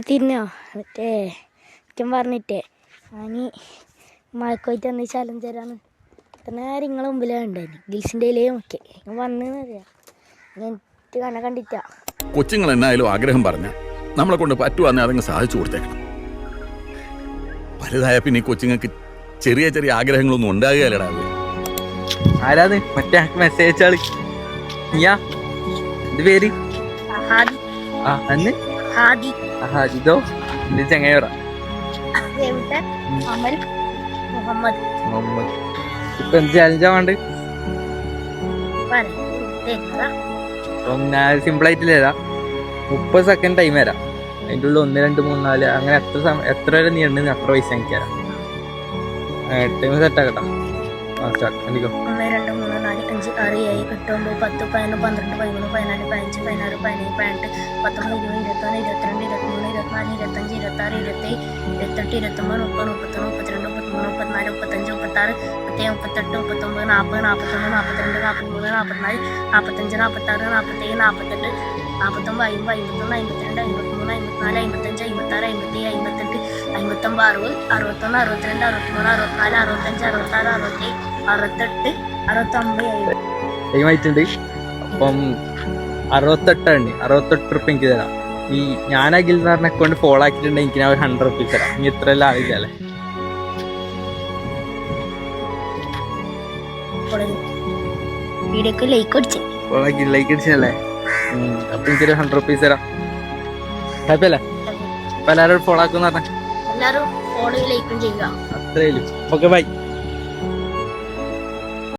എന്നെ തിരിഞ്ഞോ മറ്റേ അച്ഛൻ പറഞ്ഞിട്ടേ. ഞാൻ മഴക്കോയിട്ട് വന്ന് ചലഞ്ച് തരാന്ന് ഇത്ര നേരം നിങ്ങളെ മുമ്പിലേ ഉണ്ടായിരുന്നു ഗിൽസിന്റെ ഇലയും ഒക്കെ ഞാൻ അറിയാം ഞാൻ കണ്ണ കണ്ടിട്ടാ? കൊച്ചുങ്ങൾ എന്നായാലും ആഗ്രഹം പറഞ്ഞ നമ്മളെ കൊണ്ട് പറ്റുവാന്നെ അതങ്ങ് സാധിച്ചു കൊടുത്തേക്കണം. വലുതായ പിന്നെ ഈ കൊച്ചുങ്ങൾക്ക് ചെറിയ ചെറിയ ആഗ്രഹങ്ങളൊന്നും ഉണ്ടാകുകയല്ലടാ ആരാത്? മറ്റേ മെസ്സേജ് ആൾ നീയാ ഇത് പേര്? ആ അന്ന്? ഹാദി ആഹാ ഇതോ ചങ്ങയോറ അമൽ. മുഹമ്മദ്. മുഹമ്മദ്. ഇപ്പൊ എന്ത് ചാലഞ്ചാ വേണ്ട ഞാൻ സിമ്പിൾ ആയിട്ട് തരാം മുപ്പത് സെക്കൻഡ് ടൈം തരാം അതിന്റെ ഉള്ളിൽ ഒന്ന് രണ്ട് മൂന്ന് നാല് അങ്ങനെ എത്ര സമയം എത്ര വരെ നീ ഉണ്ടെന്ന് അത്ര പൈസ എനിക്ക് തരാം. ടൈം സെറ്റ് ആക്കട്ടോ. ആ സ്റ്റാർട്ട് എനിക്കോ ഒന്ന് രണ്ട് മൂന്ന് നാല് അഞ്ച് ആറ് ഏഴ് എട്ട് ഒമ്പത് പത്ത് പതിനൊന്ന് പന്ത്രണ്ട് പതിമൂന്ന് പതിനാല് പതിനഞ്ച് പതിനാറ് പതിനേഴ് പതിനെട്ട് പത്തൊമ്പത് ഇരുപത് ഇരുപത്തൊന്ന് ഇരുപത്തിരണ്ട് ഇരുപത്തിമൂന്ന് ഇരുപത്തിനാല് ഇരുപത്തഞ്ച് ഇരുപത്താറ് ഇരുപത്തേഴ് ഇരുപത്തെട്ട് ഇരുപത്തൊമ്പത് മുപ്പത് മുപ്പത്തൊന്ന് മുപ്പത്തിരണ്ട് മുപ്പത്തിമൂന്ന് മുപ്പത്തിനാല് മുപ്പത്തഞ്ച് മുപ്പത്താറ് മുപ്പത്തേഴ് മുപ്പത്തെട്ട് മുപ്പത്തൊമ്പത് നാൽപ്പത് നാൽപ്പത്തൊന്ന് നാൽപ്പത്തിരണ്ട് നാൽപ്പത്തിമൂന്ന് നാൽപ്പത്തിനാല് നാൽപ്പത്തഞ്ച് നാൽപ്പത്താറ് നാൽപ്പത്തേഴ് നാൽപ്പത്തെട്ട് നാൽപ്പത്തൊമ്പത് അമ്പത് അമ്പത്തൊന്ന് അമ്പത്തിരണ്ട് അമ്പത്തിമൂന്ന് അമ്പത്തിനാല് അമ്പത്തഞ്ച് അമ്പത്താറ് അമ്പത്തേഴ് അമ്പത്തെട്ട് അമ്പത്തൊമ്പത് അറുപത് അറുപത്തൊന്ന് അറുപത്തിരണ്ട് അറുപത്തിമൂന്ന് അറുപത്തിനാല് അറുപത്തഞ്ച് അറുപത്താറ് അറുപത്തേഴ് അറുപത്തെട്ട് അറുപത്തൊമ്പത് അപ്പം അറുപത്തെട്ടാണ്. അറുപത്തെട്ട് റുപ്യ എനിക്ക് തരാം. ഈ ഞാൻ അഖിൽ എന്ന് പറഞ്ഞ അക്കൗണ്ട് ഫോളോ ആക്കിയിട്ടുണ്ടെങ്കിൽ എനിക്ക് ഞാൻ ഒരു ഹൺഡ്രഡ് റുപ്പീസ് തരാം. ഇനി ഇത്രയെല്ലാം ആവില്ല അല്ലേ? വീഡിയോക്ക് ലൈക്ക് അടിച്ച്. ഫോളോ ആക്കി ലൈക്ക് അടിച്ചല്ലേ അപ്പൊ എനിക്കൊരു ഹൺഡ്രഡ് റുപ്പീസ് തരാം. കുഴപ്പമില്ലേ. അപ്പൊ എല്ലാവരും ഫോളോ പറഞ്ഞാൽ എല്ലാവരും ഫോണിൽ ലൈക്കും ചെയ്യുക. അത്രയും ഓക്കെ ബൈ